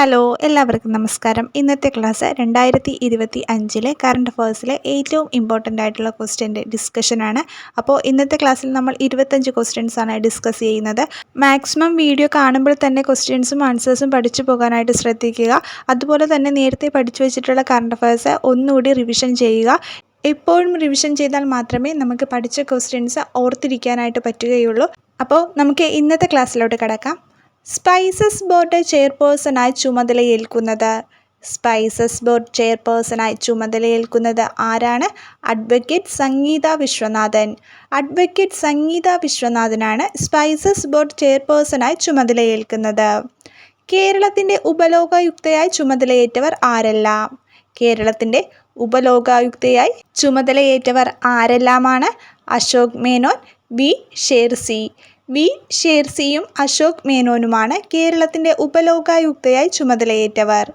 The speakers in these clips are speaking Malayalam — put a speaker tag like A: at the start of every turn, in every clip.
A: ഹലോ എല്ലാവർക്കും നമസ്കാരം. ഇന്നത്തെ ക്ലാസ് രണ്ടായിരത്തി ഇരുപത്തി അഞ്ചിലെ കറണ്ട് അഫേഴ്സിലെ ഏറ്റവും ഇമ്പോർട്ടന്റ് ആയിട്ടുള്ള ക്വസ്റ്റ്യന്റെ ഡിസ്കഷനാണ് അപ്പോൾ ഇന്നത്തെ ക്ലാസ്സിൽ നമ്മൾ ഇരുപത്തഞ്ച് ക്വസ്റ്റ്യൻസ് ആണ് ഡിസ്കസ് ചെയ്യുന്നത്. മാക്സിമം വീഡിയോ കാണുമ്പോൾ തന്നെ ക്വസ്റ്റ്യൻസും ആൻസേഴ്സും പഠിച്ചു പോകാനായിട്ട് ശ്രദ്ധിക്കുക. അതുപോലെ തന്നെ നേരത്തെ പഠിച്ചു വെച്ചിട്ടുള്ള കറണ്ട് അഫേഴ്സ് ഒന്നുകൂടി റിവിഷൻ ചെയ്യുക. എപ്പോഴും റിവിഷൻ ചെയ്താൽ മാത്രമേ നമുക്ക് പഠിച്ച ക്വസ്റ്റ്യൻസ് ഓർത്തിരിക്കാനായിട്ട് പറ്റുകയുള്ളൂ. അപ്പോൾ നമുക്ക് ഇന്നത്തെ ക്ലാസ്സിലോട്ട് കിടക്കാം. സ്പൈസസ് ബോർഡ് ചെയർപേഴ്സണായി ചുമതലയേൽക്കുന്നത്. സ്പൈസസ് ബോർഡ് ചെയർപേഴ്സണായി ചുമതലയേൽക്കുന്നത് ആരാണ്? അഡ്വക്കേറ്റ് സംഗീത വിശ്വനാഥൻ. അഡ്വക്കേറ്റ് സംഗീത വിശ്വനാഥനാണ് സ്പൈസസ് ബോർഡ് ചെയർപേഴ്സണായി ചുമതലയേൽക്കുന്നത്. കേരളത്തിന്റെ ഉപലോകായുക്തയായി ചുമതലയേറ്റവർ ആരെല്ലാം? കേരളത്തിന്റെ ഉപലോകായുക്തയായി ചുമതലയേറ്റവർ ആരെല്ലാമാണ്? അശോക് മേനോൻ വി. ഷേർസി. വി. ഷേർസിയും അശോക് മേനോനുമാണ് കേരളത്തിന്റെ ഉപലോകായുക്തയായി ചുമതലയേറ്റവർ.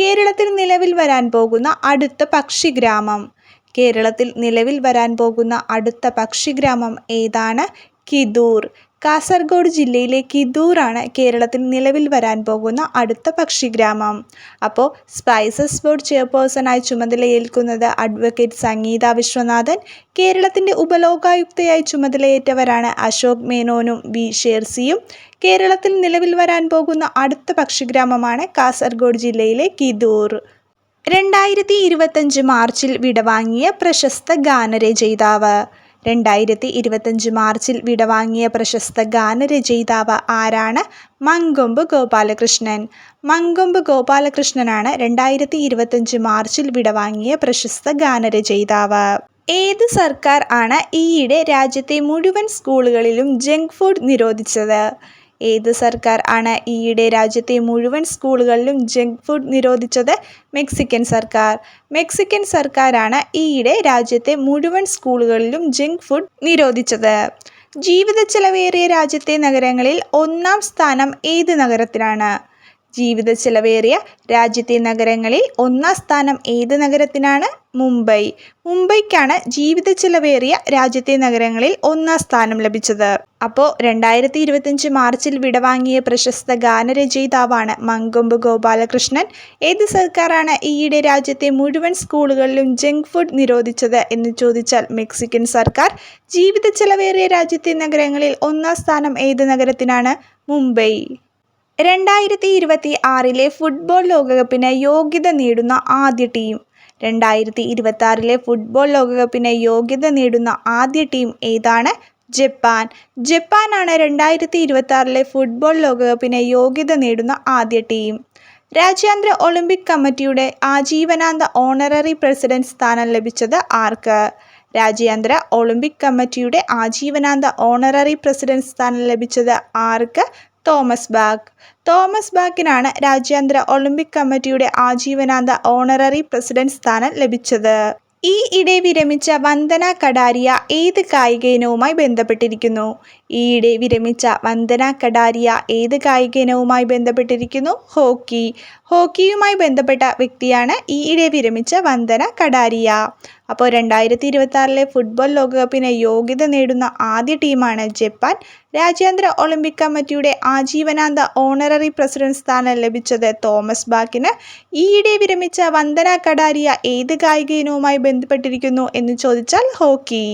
A: കേരളത്തിൽ നിലവിൽ വരാൻ പോകുന്ന അടുത്ത പക്ഷിഗ്രാമം. കേരളത്തിൽ നിലവിൽ വരാൻ പോകുന്ന അടുത്ത പക്ഷിഗ്രാമം ഏതാണ്? കിദൂർ. കാസർഗോഡ് ജില്ലയിലെ കിദൂറാണ് കേരളത്തിൽ നിലവിൽ വരാൻ പോകുന്ന അടുത്ത പക്ഷിഗ്രാമം. അപ്പോൾ സ്പൈസസ് ബോർഡ് ചെയർപേഴ്സണായി ചുമതലയേൽക്കുന്നത് അഡ്വക്കേറ്റ് സംഗീത വിശ്വനാഥൻ കേരളത്തിന്റെ ഉപലോകായുക്തയായി ചുമതലയേറ്റവരാണ് അശോക് മേനോനും വി ഷേർസിയും. കേരളത്തിൽ നിലവിൽ വരാൻ പോകുന്ന അടുത്ത പക്ഷിഗ്രാമമാണ് കാസർഗോഡ് ജില്ലയിലെ കിദൂർ. രണ്ടായിരത്തി ഇരുപത്തഞ്ച് മാർച്ചിൽ വിടവാങ്ങിയ പ്രശസ്ത ഗാനരചയിതാവ്. രണ്ടായിരത്തി ഇരുപത്തഞ്ച് മാർച്ചിൽ വിടവാങ്ങിയ പ്രശസ്ത ഗാനരചയിതാവ് ആരാണ്? മങ്കൊമ്പ് ഗോപാലകൃഷ്ണൻ. മങ്കൊമ്പ് ഗോപാലകൃഷ്ണനാണ് രണ്ടായിരത്തി ഇരുപത്തഞ്ച് മാർച്ചിൽ വിടവാങ്ങിയ പ്രശസ്ത ഗാനരചയിതാവ്. ഏത് സർക്കാർ ആണ് ഈയിടെ രാജ്യത്തെ മുഴുവൻ സ്കൂളുകളിലും ജങ്ക് ഫുഡ് നിരോധിച്ചത്? ഏത് സർക്കാർ ആണ് ഈയിടെ രാജ്യത്തെ മുഴുവൻ സ്കൂളുകളിലും ജങ്ക് ഫുഡ് നിരോധിച്ചത്? മെക്സിക്കൻ സർക്കാർ. മെക്സിക്കൻ സർക്കാരാണ് ഈയിടെ രാജ്യത്തെ മുഴുവൻ സ്കൂളുകളിലും ജങ്ക് ഫുഡ് നിരോധിച്ചത്. ജീവിത ചെലവേറിയ രാജ്യത്തെ നഗരങ്ങളിൽ ഒന്നാം സ്ഥാനം ഏത് നഗരത്തിനാണ് ജീവിത ചെലവേറിയ രാജ്യത്തെ നഗരങ്ങളിൽ ഒന്നാം സ്ഥാനം ഏത് നഗരത്തിനാണ്? മുംബൈ. മുംബൈക്കാണ് ജീവിത ചെലവേറിയ രാജ്യത്തെ നഗരങ്ങളിൽ ഒന്നാം സ്ഥാനം ലഭിച്ചത്. അപ്പോൾ രണ്ടായിരത്തി ഇരുപത്തിയഞ്ച് മാർച്ചിൽ വിടവാങ്ങിയ പ്രശസ്ത ഗാനരചയിതാവാണ് മങ്കൊമ്പ് ഗോപാലകൃഷ്ണൻ. ഏത് സർക്കാരാണ് ഈയിടെ രാജ്യത്തെ മുഴുവൻ സ്കൂളുകളിലും ജങ്ക് ഫുഡ് നിരോധിച്ചത് എന്ന് ചോദിച്ചാൽ മെക്സിക്കൻ സർക്കാർ. ജീവിത ചെലവേറിയ രാജ്യത്തെ നഗരങ്ങളിൽ ഒന്നാം സ്ഥാനം ഏത് നഗരത്തിനാണ്? മുംബൈ. രണ്ടായിരത്തി ഇരുപത്തി ആറിലെ ഫുട്ബോൾ ലോകകപ്പിന് യോഗ്യത നേടുന്ന ആദ്യ ടീം. രണ്ടായിരത്തി ഇരുപത്തി ആറിലെ ഫുട്ബോൾ ലോകകപ്പിന് യോഗ്യത നേടുന്ന ആദ്യ ടീം ഏതാണ്? ജപ്പാൻ. ജപ്പാനാണ് രണ്ടായിരത്തി ഇരുപത്തി ആറിലെ ഫുട്ബോൾ ലോകകപ്പിന് യോഗ്യത നേടുന്ന ആദ്യ ടീം. രാജ്യാന്തര ഒളിമ്പിക് കമ്മിറ്റിയുടെ ആജീവനാന്ത ഓണററി പ്രസിഡന്റ് സ്ഥാനം ലഭിച്ചത് ആർക്ക്? രാജ്യാന്തര ഒളിമ്പിക് കമ്മിറ്റിയുടെ ആജീവനാന്ത ഓണററി പ്രസിഡന്റ് സ്ഥാനം ലഭിച്ചത് ആർക്ക്? Thomas Bach. തോമസ് ബാഗിനാണ് രാജ്യാന്തര ഒളിമ്പിക് കമ്മിറ്റിയുടെ ആജീവനാന്ത ഓണററി പ്രസിഡന്റ് സ്ഥാനം ലഭിച്ചത്. ഈ ഇടെ വിരമിച്ച വന്ദന കടാരിയ ഏത് കായിക ഇനവുമായി ബന്ധപ്പെട്ടിരിക്കുന്നു? ഈയിടെ വിരമിച്ച വന്ദന കടാരിയ ഏത് കായിക ഇനവുമായി ബന്ധപ്പെട്ടിരിക്കുന്നു? ഹോക്കി. ഹോക്കിയുമായി ബന്ധപ്പെട്ട വ്യക്തിയാണ് ഈയിടെ വിരമിച്ച വന്ദന കടാരിയ. അപ്പോൾ രണ്ടായിരത്തി ഇരുപത്തി ഫുട്ബോൾ ലോകകപ്പിന് യോഗ്യത നേടുന്ന ആദ്യ ടീമാണ് ജപ്പാൻ. രാജ്യാന്തര ഒളിമ്പിക് കമ്മിറ്റിയുടെ ആജീവനാന്ത ഓണററി പ്രസിഡന്റ് സ്ഥാനം ലഭിച്ചത് തോമസ് ബാക്കിന്. ഈയിടെ വിരമിച്ച വന്ദന കടാരിയ ഏത് കായിക ഇനവുമായി ബന്ധപ്പെട്ടിരിക്കുന്നു എന്ന് ചോദിച്ചാൽ ഹോക്കി.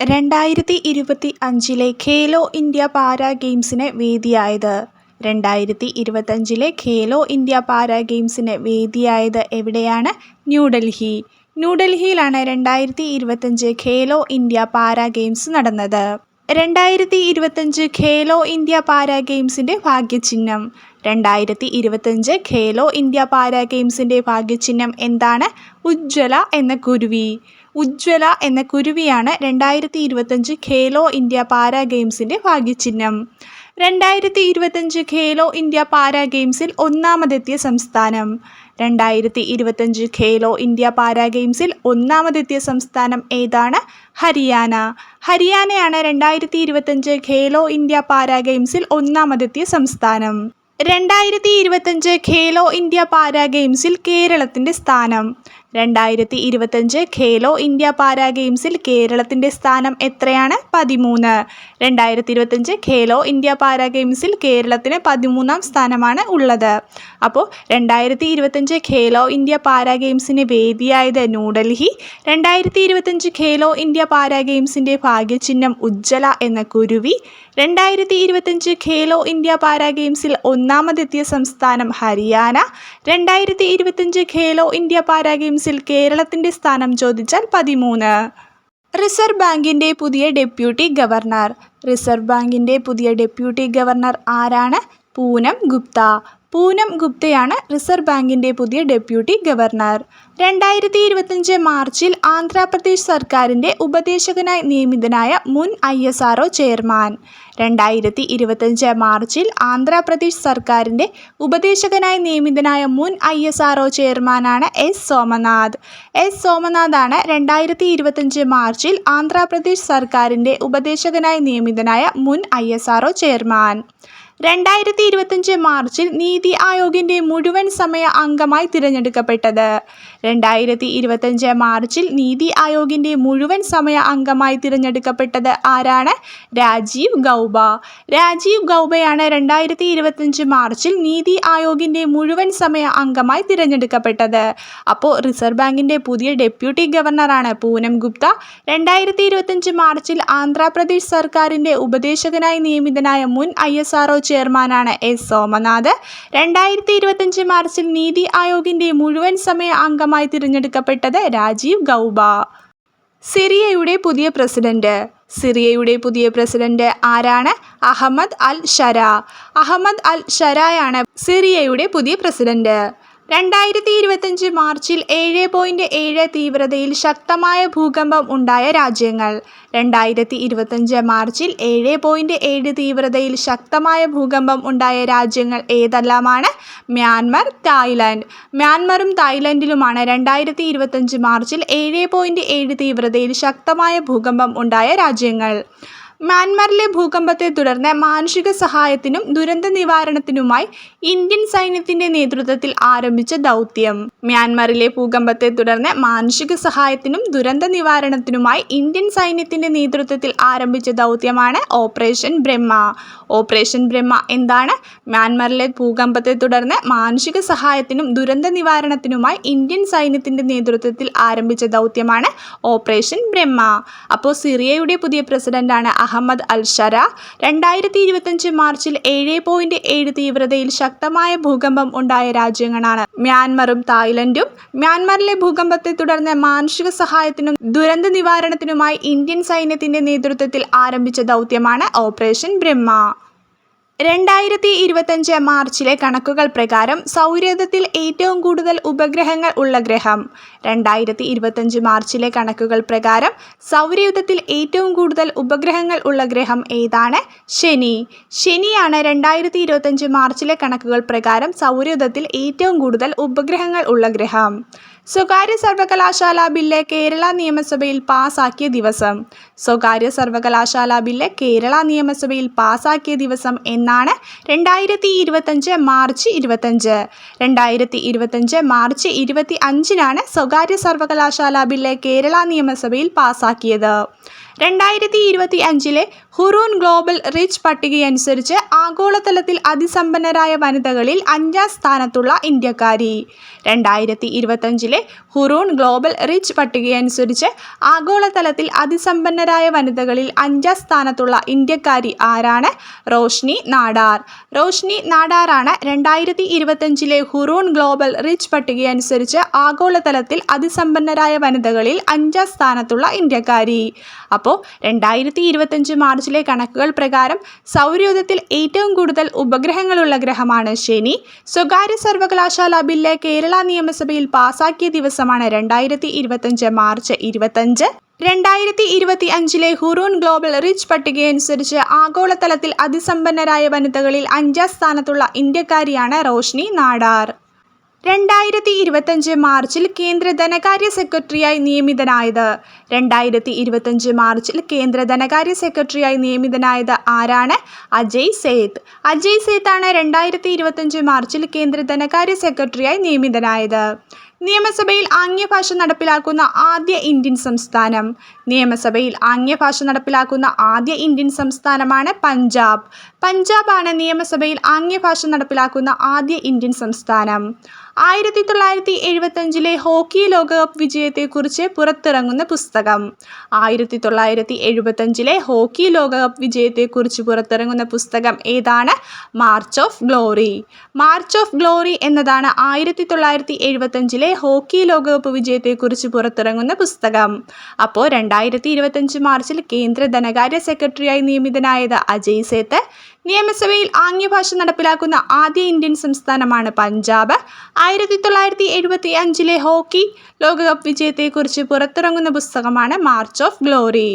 A: രണ്ടായിരത്തി ഇരുപത്തി അഞ്ചിലെ ഖേലോ ഇന്ത്യ പാരാ ഗെയിംസിന് വേദിയായത്. രണ്ടായിരത്തി ഇരുപത്തഞ്ചിലെ ഖേലോ ഇന്ത്യ പാരാ ഗെയിംസിന് വേദിയായത് എവിടെയാണ്? ന്യൂഡൽഹി. ന്യൂഡൽഹിയിലാണ് രണ്ടായിരത്തി ഇരുപത്തഞ്ച് ഖേലോ ഇന്ത്യ പാരാ ഗെയിംസ് നടന്നത്. രണ്ടായിരത്തി ഇരുപത്തഞ്ച് ഖേലോ ഇന്ത്യ പാരാ ഗെയിംസിന്റെ ഭാഗ്യചിഹ്നം. രണ്ടായിരത്തി ഇരുപത്തഞ്ച് ഖേലോ ഇന്ത്യ പാരാ ഗെയിംസിന്റെ ഭാഗ്യചിഹ്നം എന്താണ്? ഉജ്ജ്വല എന്ന കുരുവി. ഉജ്ജ്വല എന്ന കുരുവിയാണ് രണ്ടായിരത്തി ഇരുപത്തഞ്ച് ഖേലോ ഇന്ത്യ പാരാ ഗെയിംസിന്റെ ഭാഗ്യചിഹ്നം. രണ്ടായിരത്തി ഇരുപത്തഞ്ച് ഖേലോ ഇന്ത്യ പാരാ ഗെയിംസിൽ ഒന്നാമതെത്തിയ സംസ്ഥാനം. രണ്ടായിരത്തി ഇരുപത്തഞ്ച് ഖേലോ ഇന്ത്യ പാരാ ഗെയിംസിൽ ഒന്നാമതെത്തിയ സംസ്ഥാനം ഏതാണ്? ഹരിയാന. ഹരിയാനയാണ് രണ്ടായിരത്തി ഇരുപത്തഞ്ച് ഖേലോ ഇന്ത്യ പാരാ ഗെയിംസിൽ ഒന്നാമതെത്തിയ സംസ്ഥാനം. രണ്ടായിരത്തി ഇരുപത്തഞ്ച് ഖേലോ ഇന്ത്യ പാരാ ഗെയിംസിൽ കേരളത്തിന്റെ സ്ഥാനം. രണ്ടായിരത്തി ഇരുപത്തഞ്ച് ഖേലോ ഇന്ത്യ പാരാ ഗെയിംസിൽ കേരളത്തിന്റെ സ്ഥാനം എത്രയാണ്? പതിമൂന്ന്. രണ്ടായിരത്തി ഇരുപത്തഞ്ച് ഖേലോ ഇന്ത്യ പാരാ ഗെയിംസിൽ കേരളത്തിന് പതിമൂന്നാം സ്ഥാനമാണ് ഉള്ളത്. അപ്പോൾ രണ്ടായിരത്തി ഇരുപത്തഞ്ച് ഖേലോ ഇന്ത്യ പാരാ ഗെയിംസിന് വേദിയായത് ന്യൂഡൽഹി. രണ്ടായിരത്തി ഇരുപത്തഞ്ച് ഖേലോ ഇന്ത്യ പാരാ ഗെയിംസിന്റെ ഭാഗ്യചിഹ്നം ഉജ്ജ്വല എന്ന കുരുവി. രണ്ടായിരത്തി ഇരുപത്തഞ്ച് ഖേലോ ഇന്ത്യ പാരാ ഗെയിംസിൽ ഒന്നാമതെത്തിയ സംസ്ഥാനം ഹരിയാന. രണ്ടായിരത്തി ഇരുപത്തഞ്ച് ഖേലോ ഇന്ത്യ പാരാ ഗെയിംസിൽ കേരളത്തിന്റെ സ്ഥാനം ചോദിച്ചാൽ പതിമൂന്ന്. റിസർവ് ബാങ്കിന്റെ പുതിയ ഡെപ്യൂട്ടി ഗവർണർ. റിസർവ് ബാങ്കിന്റെ പുതിയ ഡെപ്യൂട്ടി ഗവർണർ ആരാണ്? പൂനം ഗുപ്ത. പൂനം ഗുപ്തയാണ് റിസർവ് ബാങ്കിന്റെ പുതിയ ഡെപ്യൂട്ടി ഗവർണർ. രണ്ടായിരത്തി ഇരുപത്തഞ്ച് മാർച്ചിൽ ആന്ധ്രാപ്രദേശ് സർക്കാരിന്റെ ഉപദേശകനായി നിയമിതനായ മുൻ ഐ എസ് ആർ ചെയർമാൻ. രണ്ടായിരത്തി ഇരുപത്തഞ്ച് മാർച്ചിൽ ആന്ധ്രാപ്രദേശ് സർക്കാരിന്റെ ഉപദേശകനായി നിയമിതനായ മുൻ ഐ എസ് ആർ ചെയർമാനാണ് എസ് സോമനാഥ്. എസ് സോമനാഥാണ് രണ്ടായിരത്തി ഇരുപത്തഞ്ച് മാർച്ചിൽ ആന്ധ്രാപ്രദേശ് സർക്കാരിന്റെ ഉപദേശകനായി നിയമിതനായ മുൻ ഐ എസ് ആർ ചെയർമാൻ. രണ്ടായിരത്തി ഇരുപത്തഞ്ച് മാർച്ചിൽ നീതി ആയോഗിന്റെ മുഴുവൻ സമയ അംഗമായി തിരഞ്ഞെടുക്കപ്പെട്ടത്. രണ്ടായിരത്തി ഇരുപത്തഞ്ച് മാർച്ചിൽ നീതി ആയോഗിന്റെ മുഴുവൻ സമയ അംഗമായി തിരഞ്ഞെടുക്കപ്പെട്ടത് ആരാണ്? രാജീവ് ഗൗബ. രാജീവ് ഗൗബയാണ് രണ്ടായിരത്തി ഇരുപത്തഞ്ച് മാർച്ചിൽ നീതി ആയോഗിന്റെ മുഴുവൻ സമയ അംഗമായി തിരഞ്ഞെടുക്കപ്പെട്ടത്. അപ്പോൾ റിസർവ് ബാങ്കിന്റെ പുതിയ ഡെപ്യൂട്ടി ഗവർണറാണ് പൂനം ഗുപ്ത. രണ്ടായിരത്തി ഇരുപത്തഞ്ച് മാർച്ചിൽ ആന്ധ്രാപ്രദേശ് സർക്കാരിന്റെ ഉപദേശകനായി നിയമിതനായ മുൻ ഐ എസ് ആർ ചെയർമാനാണ് എസ് സോമനാഥ്. രണ്ടായിരത്തി ഇരുപത്തഞ്ച് മാർച്ചിൽ നീതി ആയോഗിന്റെ മുഴുവൻ സമയ അംഗമായി തിരഞ്ഞെടുക്കപ്പെട്ടത് രാജീവ് ഗൗബ. സിറിയയുടെ പുതിയ പ്രസിഡന്റ്. സിറിയയുടെ പുതിയ പ്രസിഡന്റ് ആരാണ്? അഹമ്മദ് അൽ ഷര അഹമ്മദ് അൽ ഷരായാണ് സിറിയയുടെ പുതിയ പ്രസിഡന്റ്. രണ്ടായിരത്തി ഇരുപത്തഞ്ച് മാർച്ചിൽ ഏഴ് പോയിന്റ് ഏഴ് തീവ്രതയിൽ ശക്തമായ ഭൂകമ്പം ഉണ്ടായ രാജ്യങ്ങൾ. രണ്ടായിരത്തി ഇരുപത്തഞ്ച് മാർച്ചിൽ ഏഴ് പോയിന്റ് ഏഴ് തീവ്രതയിൽ ശക്തമായ ഭൂകമ്പം ഉണ്ടായ രാജ്യങ്ങൾ ഏതെല്ലാമാണ്? Myanmar Thailand. മ്യാൻമറും തായ്ലൻഡിലുമാണ് രണ്ടായിരത്തി ഇരുപത്തഞ്ച് മാർച്ചിൽ ഏഴ് പോയിന്റ് ഏഴ് തീവ്രതയിൽ ശക്തമായ ഭൂകമ്പം ഉണ്ടായ രാജ്യങ്ങൾ. മ്യാൻമറിലെ ഭൂകമ്പത്തെ തുടർന്ന് മാനുഷിക സഹായത്തിനും ദുരന്ത നിവാരണത്തിനുമായി ഇന്ത്യൻ സൈന്യത്തിന്റെ നേതൃത്വത്തിൽ ആരംഭിച്ച ദൗത്യം. മ്യാൻമറിലെ ഭൂകമ്പത്തെ തുടർന്ന് മാനുഷിക സഹായത്തിനും ദുരന്ത നിവാരണത്തിനുമായി ഇന്ത്യൻ സൈന്യത്തിന്റെ നേതൃത്വത്തിൽ ആരംഭിച്ച ദൗത്യമാണ് ഓപ്പറേഷൻ ബ്രഹ്മ. ഓപ്പറേഷൻ ബ്രഹ്മ എന്താണ്? മ്യാൻമറിലെ ഭൂകമ്പത്തെ തുടർന്ന് മാനുഷിക സഹായത്തിനും ദുരന്ത നിവാരണത്തിനുമായി ഇന്ത്യൻ സൈന്യത്തിന്റെ നേതൃത്വത്തിൽ ആരംഭിച്ച ദൗത്യമാണ് ഓപ്പറേഷൻ ബ്രഹ്മ. അപ്പോൾ സിറിയയുടെ പുതിയ പ്രസിഡന്റാണ് അഹമ്മദ് അൽ ഷര രണ്ടായിരത്തി ഇരുപത്തഞ്ച് മാർച്ചിൽ ഏഴ് പോയിന്റ് ഏഴ് തീവ്രതയിൽ ശക്തമായ ഭൂകമ്പം ഉണ്ടായ രാജ്യങ്ങളാണ്. മ്യാൻമറും തായ്ലൻഡും മ്യാൻമറിലെ ഭൂകമ്പത്തെ തുടർന്ന് മാനുഷിക സഹായത്തിനും ദുരന്ത നിവാരണത്തിനുമായി ഇന്ത്യൻ സൈന്യത്തിന്റെ നേതൃത്വത്തിൽ ആരംഭിച്ച ദൗത്യമാണ് ഓപ്പറേഷൻ ബ്രഹ്മ. രണ്ടായിരത്തി ഇരുപത്തഞ്ച് മാർച്ചിലെ കണക്കുകൾ പ്രകാരം സൗരയൂഥത്തിൽ ഏറ്റവും കൂടുതൽ ഉപഗ്രഹങ്ങൾ ഉള്ള ഗ്രഹം. രണ്ടായിരത്തി ഇരുപത്തഞ്ച് മാർച്ചിലെ കണക്കുകൾ പ്രകാരം സൗരയൂഥത്തിൽ ഏറ്റവും കൂടുതൽ ഉപഗ്രഹങ്ങൾ ഉള്ള ഗ്രഹം ഏതാണ്? ശനി. ശനിയാണ് രണ്ടായിരത്തി ഇരുപത്തഞ്ച് മാർച്ചിലെ കണക്കുകൾ പ്രകാരം സൗരയൂഥത്തിൽ ഏറ്റവും കൂടുതൽ ഉപഗ്രഹങ്ങൾ ഉള്ള ഗ്രഹം. സ്വകാര്യ സർവകലാശാല ബില്ല് കേരള നിയമസഭയിൽ പാസാക്കിയ ദിവസം. സ്വകാര്യ സർവകലാശാല ബില്ല് കേരള നിയമസഭയിൽ പാസാക്കിയ ദിവസം എന്നാണ് രണ്ടായിരത്തി ഇരുപത്തഞ്ച് മാർച്ച് ഇരുപത്തഞ്ച്. രണ്ടായിരത്തി ഇരുപത്തഞ്ച് മാർച്ച് ഇരുപത്തി അഞ്ചിനാണ് സ്വകാര്യ സർവകലാശാല ബില്ല് കേരള നിയമസഭയിൽ പാസാക്കിയത്. രണ്ടായിരത്തി ഇരുപത്തി അഞ്ചിലെ ഹുറൂൺ ഗ്ലോബൽ റിച്ച് പട്ടികയനുസരിച്ച് ആഗോളതലത്തിൽ അതിസമ്പന്നരായ വനിതകളിൽ അഞ്ചാം സ്ഥാനത്തുള്ള ഇന്ത്യക്കാരി. രണ്ടായിരത്തി ഇരുപത്തഞ്ചിലെ ഹുറൂൺ ഗ്ലോബൽ റിച്ച് പട്ടികയനുസരിച്ച് ആഗോളതലത്തിൽ അതിസമ്പന്നരായ വനിതകളിൽ അഞ്ചാം സ്ഥാനത്തുള്ള ഇന്ത്യക്കാരി ആരാണ്? റോഷ്നി നാടാർ. റോഷ്നി നാടാറാണ് രണ്ടായിരത്തി ഇരുപത്തഞ്ചിലെ ഹുറൂൺ ഗ്ലോബൽ റിച്ച് പട്ടികയനുസരിച്ച് ആഗോളതലത്തിൽ അതിസമ്പന്നരായ വനിതകളിൽ അഞ്ചാം സ്ഥാനത്തുള്ള ഇന്ത്യക്കാരി. അപ്പോൾ രണ്ടായിരത്തി ഇരുപത്തഞ്ച് മാർച്ചിലെ കണക്കുകൾ പ്രകാരം സൗരയൂഥത്തിൽ ഏറ്റവും കൂടുതൽ ഉപഗ്രഹങ്ങളുള്ള ഗ്രഹമാണ് ശനി. സ്വകാര്യ സർവകലാശാല ബില്ല് കേരള നിയമസഭയിൽ പാസാക്കിയ ദിവസമാണ് രണ്ടായിരത്തി ഇരുപത്തഞ്ച് മാർച്ച് ഇരുപത്തഞ്ച് രണ്ടായിരത്തി ഇരുപത്തി അഞ്ചിലെ ഹുറൂൺ ഗ്ലോബൽ റിച്ച് പട്ടികയനുസരിച്ച് ആഗോളതലത്തിൽ അതിസമ്പന്നരായ വനിതകളിൽ അഞ്ചാം സ്ഥാനത്തുള്ള ഇന്ത്യക്കാരിയാണ് റോഷ്നി നാടാർ. രണ്ടായിരത്തി ഇരുപത്തഞ്ച് മാർച്ചിൽ കേന്ദ്ര ധനകാര്യ സെക്രട്ടറിയായി നിയമിതനായത്. രണ്ടായിരത്തി ഇരുപത്തഞ്ച് മാർച്ചിൽ കേന്ദ്ര ധനകാര്യ സെക്രട്ടറിയായി നിയമിതനായത് ആരാണ്? അജയ് സേത്ത്. അജയ് സേത്താണ് രണ്ടായിരത്തി ഇരുപത്തഞ്ച് മാർച്ചിൽ കേന്ദ്ര ധനകാര്യ സെക്രട്ടറിയായി നിയമിതനായത്. നിയമസഭയിൽ ആംഗ്യഭാഷ നടപ്പിലാക്കുന്ന ആദ്യ ഇന്ത്യൻ സംസ്ഥാനം. നിയമസഭയിൽ ആംഗ്യഭാഷ നടപ്പിലാക്കുന്ന ആദ്യ ഇന്ത്യൻ സംസ്ഥാനമാണ് പഞ്ചാബ്. പഞ്ചാബാണ് നിയമസഭയിൽ ആംഗ്യഭാഷ നടപ്പിലാക്കുന്ന ആദ്യ ഇന്ത്യൻ സംസ്ഥാനം. ആയിരത്തി തൊള്ളായിരത്തി എഴുപത്തഞ്ചിലെ ഹോക്കി ലോകകപ്പ് വിജയത്തെക്കുറിച്ച് പുറത്തിറങ്ങുന്ന പുസ്തകം. ആയിരത്തി തൊള്ളായിരത്തി എഴുപത്തഞ്ചിലെ ഹോക്കി ലോകകപ്പ് വിജയത്തെക്കുറിച്ച് പുറത്തിറങ്ങുന്ന പുസ്തകം ഏതാണ്? March of Glory. March of Glory എന്നതാണ് ആയിരത്തി തൊള്ളായിരത്തി എഴുപത്തഞ്ചിലെ ഹോക്കി ലോകകപ്പ് വിജയത്തെക്കുറിച്ച് പുറത്തിറങ്ങുന്ന പുസ്തകം. അപ്പോൾ രണ്ടായിരത്തി ഇരുപത്തഞ്ച് മാർച്ചിൽ കേന്ദ്ര ധനകാര്യ സെക്രട്ടറിയായി നിയമിതനായത് അജയ് സേത്ത് നിയമസഭയിൽ ആംഗ്യഭാഷ നടപ്പിലാക്കുന്ന ആദ്യ ഇന്ത്യൻ സംസ്ഥാനമാണ് പഞ്ചാബ്. ആയിരത്തി തൊള്ളായിരത്തി എഴുപത്തി അഞ്ചിലെ ഹോക്കി ലോകകപ്പ് വിജയത്തെക്കുറിച്ച് പുറത്തിറങ്ങുന്ന പുസ്തകമാണ് മാർച്ച് ഓഫ് ഗ്ലോറി